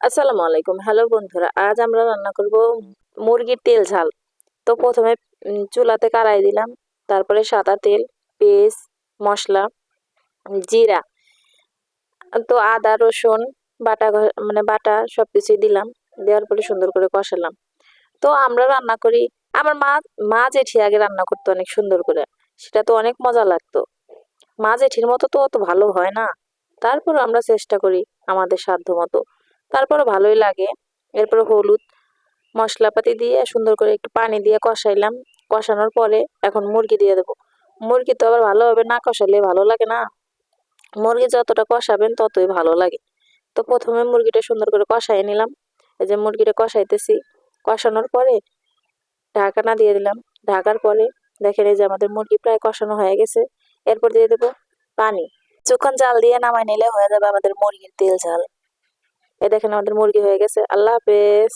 আসসালামু আলাইকুম। হ্যালো বন্ধুরা, আজ আমরা রান্না করব মুরগির তেল ঝাল। তো প্রথমে চুলাতে কড়াই দিলাম। তারপরে সাদা তেল, পেঁয়াজ, মশলা, জিরা, তো আদা, রসুন, বাটা মানে বাটা সব কিছুই দিলাম। দেওয়ার পরে সুন্দর করে কষালাম। তো আমরা রান্না করি, আমার মা মা জেঠি আগে রান্না করতো অনেক সুন্দর করে। সেটা তো অনেক মজা লাগতো। মা জেঠির মতো তো অত ভালো হয় না। তারপর আমরা চেষ্টা করি আমাদের সাধ্য মতো তারপরে ভালোই লাগে। এরপরে হলুদ মশলাপাতি দিয়ে সুন্দর করে একটু পানি দিয়ে কষাইলাম। কষানোর পরে এখন মুরগি দিয়ে দেবো। মুরগি তো আবার ভালোভাবে না কষালে ভালো লাগে না। মুরগি যতটা কষাবেন ততই ভালো লাগে। তো প্রথমে মুরগিটা সুন্দর করে কষাই নিলাম। এই যে মুরগিটা কষাইতেছি। কষানোর পরে ঢাকানা দিয়ে দিলাম। ঢাকার পরে দেখেন এই যে আমাদের মুরগি প্রায় কষানো হয়ে গেছে। এরপর দিয়ে দেবো পানি। কিছুক্ষণ জাল দিয়ে নামাই নিলে হয়ে যাবে আমাদের মুরগির তেল ঝাল। এ দেখেন আমাদের মুরগি হয়ে গেছে। আল্লাহ হাফেজ।